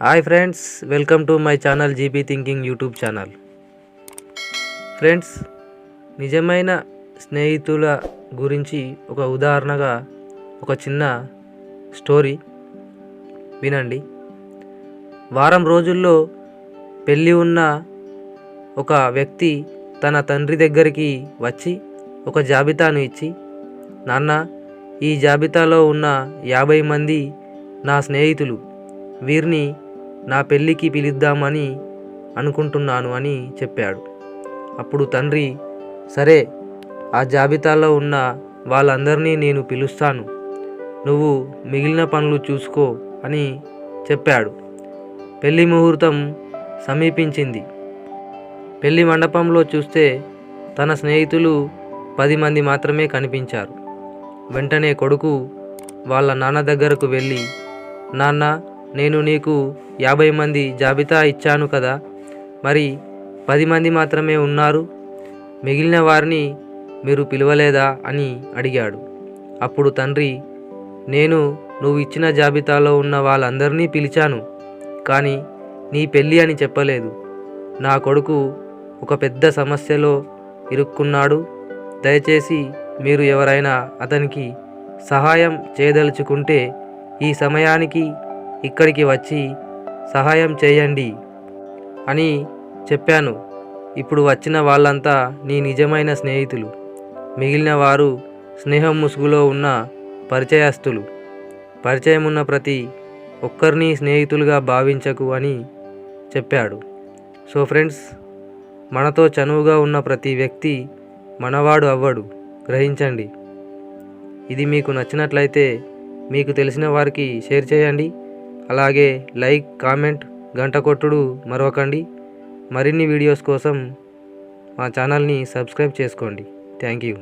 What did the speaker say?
Hi friends welcome to my channel GP thinking YouTube channel. Friends నిజమైన స్నేహితుల గురించి ఒక ఉదాహరణగా ఒక చిన్న స్టోరీ వినండి. వారం రోజుల్లో పెళ్ళి ఉన్న ఒక వ్యక్తి తన తండ్రి దగ్గరికి వచ్చి ఒక జాబితాను ఇచ్చి నాన్న ఈ జాబితాలో ఉన్న యాభై మంది నా స్నేహితులు వీరిని నా పెళ్ళికి పిలుద్దామని అనుకుంటున్నాను అని చెప్పాడు. అప్పుడు తండ్రి సరే ఆ జాబితాలో ఉన్న వాళ్ళందరినీ నేను పిలుస్తాను. నువ్వు మిగిలిన పనులు చూసుకో అని చెప్పాడు. పెళ్ళి ముహూర్తం సమీపించింది. పెళ్ళి మండపంలో చూస్తే తన స్నేహితులు పది మంది మాత్రమే కనిపించారు. వెంటనే కొడుకు వాళ్ళ నాన్న దగ్గరకు వెళ్ళి నాన్న నేను నీకు యాభై మంది జాబితా ఇచ్చాను కదా. మరి పది మంది మాత్రమే ఉన్నారు. మిగిలిన వారిని మీరు పిలవలేదా? అని అడిగాడు. అప్పుడు తండ్రి నేను నువ్వు ఇచ్చిన జాబితాలో ఉన్న వాళ్ళందరినీ పిలిచాను కానీ నీ పెళ్ళి అని చెప్పలేదు. నా కొడుకు ఒక పెద్ద సమస్యలో ఇరుక్కున్నాడు. దయచేసి మీరు ఎవరైనా అతనికి సహాయం చేయదలుచుకుంటే ఈ సమయానికి ఇక్కడికి వచ్చి సహాయం చేయండి అని చెప్పాను. ఇప్పుడు వచ్చిన వాళ్ళంతా నీ నిజమైన స్నేహితులు. మిగిలిన వారు స్నేహం ముసుగులో ఉన్న పరిచయస్తులు. పరిచయం ఉన్న ప్రతి ఒక్కరిని స్నేహితులుగా భావించకు అని చెప్పాడు. సో ఫ్రెండ్స్ మనతో చనువుగా ఉన్న ప్రతి వ్యక్తి మనవాడు అవ్వడు. గ్రహించండి. ఇది మీకు నచ్చినట్లయితే మీకు తెలిసిన వారికి షేర్ చేయండి. అలాగే లైక్ కామెంట్ గంట కొట్టుడు మరవకండి మరిన్ని వీడియోస్ కోసం మా ఛానల్ని సబ్స్క్రైబ్ చేసుకోండి. Thank you.